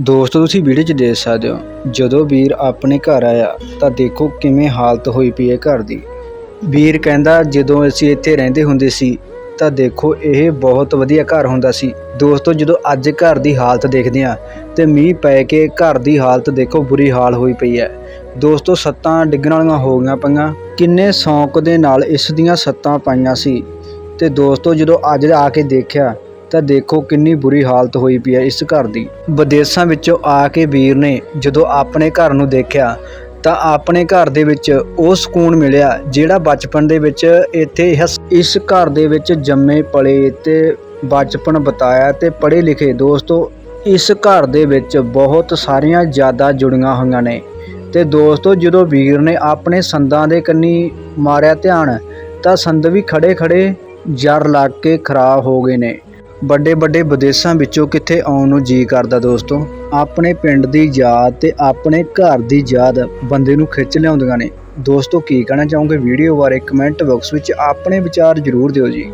ਦੋਸਤੋ, ਤੁਸੀਂ ਵੀਡੀਓ 'ਚ ਦੇਖ ਸਕਦੇ ਹੋ, ਜਦੋਂ ਵੀਰ ਆਪਣੇ ਘਰ ਆਇਆ ਤਾਂ ਦੇਖੋ ਕਿਵੇਂ ਹਾਲਤ ਹੋਈ ਪਈ ਹੈ ਘਰ ਦੀ। ਵੀਰ ਕਹਿੰਦਾ, ਜਦੋਂ ਅਸੀਂ ਇੱਥੇ ਰਹਿੰਦੇ ਹੁੰਦੇ ਸੀ ਤਾਂ ਦੇਖੋ ਇਹ ਬਹੁਤ ਵਧੀਆ ਘਰ ਹੁੰਦਾ ਸੀ। ਦੋਸਤੋ, ਜਦੋਂ ਅੱਜ ਘਰ ਦੀ ਹਾਲਤ ਦੇਖਦੇ ਹਾਂ ਤੇ ਮੀਂਹ ਪੈ ਕੇ ਘਰ ਦੀ ਹਾਲਤ ਦੇਖੋ ਬੁਰੀ ਹਾਲ ਹੋਈ ਪਈ ਹੈ। ਦੋਸਤੋ, ਸੱਤਾਂ ਡਿੱਗਣ ਵਾਲੀਆਂ ਹੋ ਗਈਆਂ ਪਈਆਂ। ਕਿੰਨੇ ਸ਼ੌਂਕ ਦੇ ਨਾਲ ਇਸ ਦੀਆਂ ਸੱਤਾਂ ਪਾਈਆਂ ਸੀ। ਤੇ ਦੋਸਤੋ, ਜਦੋਂ ਅੱਜ ਆ ਕੇ ਦੇਖਿਆ ਤਾਂ ਦੇਖੋ ਕਿੰਨੀ ਬੁਰੀ ਹਾਲਤ ਹੋਈ ਪਈ ਹੈ ਇਸ ਘਰ ਦੀ। ਵਿਦੇਸ਼ਾਂ ਵਿੱਚੋਂ ਆ ਕੇ ਵੀਰ ਨੇ ਜਦੋਂ ਆਪਣੇ ਘਰ ਨੂੰ ਦੇਖਿਆ, ਤਾਂ ਆਪਣੇ ਘਰ ਦੇ ਵਿੱਚ ਉਹ ਸਕੂਨ ਮਿਲਿਆ ਜਿਹੜਾ ਬਚਪਨ ਦੇ ਵਿੱਚ ਇੱਥੇ ਇਸ- ਇਸ ਘਰ ਦੇ ਵਿੱਚ ਜੰਮੇ ਪਲੇ ਤੇ ਬਚਪਨ ਬਤਾਇਆ ਤੇ ਪੜ੍ਹੇ ਲਿਖੇ ਦੋਸਤੋ, ਇਸ ਘਰ ਦੇ ਵਿੱਚ ਬਹੁਤ ਸਾਰੀਆਂ ਯਾਦਾਂ ਜੁੜੀਆਂ ਹੋਈਆਂ ਨੇ। ਤੇ ਦੋਸਤੋ, ਜਦੋਂ ਵੀਰ ਨੇ ਆਪਣੇ ਸੰਦਾਂ ਦੇ ਕੰਨੀ ਮਾਰਿਆ ਧਿਆਨ, ਤਾਂ ਸੰਦ ਵੀ ਖੜੇ ਖੜੇ ਜਰ ਲੱਗ ਕੇ ਖਰਾਬ ਹੋ ਗਏ ਨੇ। ਵੱਡੇ ਵੱਡੇ ਵਿਦੇਸ਼ਾਂ ਵਿੱਚੋਂ ਕਿੱਥੇ ਆਉਣ ਨੂੰ ਜੀ ਕਰਦਾ ਦੋਸਤੋ? ਆਪਣੇ ਪਿੰਡ ਦੀ ਯਾਦ ਤੇ ਆਪਣੇ ਘਰ ਦੀ ਯਾਦ ਬੰਦੇ ਨੂੰ ਖਿੱਚ ਲਿਆਉਂਦੀਆਂ ਨੇ। ਦੋਸਤੋ, ਕੀ ਕਹਿਣਾ ਚਾਹੋਗੇ? ਵੀਡੀਓ ਬਾਰੇ ਕਮੈਂਟ ਬਾਕਸ ਵਿੱਚ ਆਪਣੇ ਵਿਚਾਰ ਜ਼ਰੂਰ ਦਿਓ ਜੀ।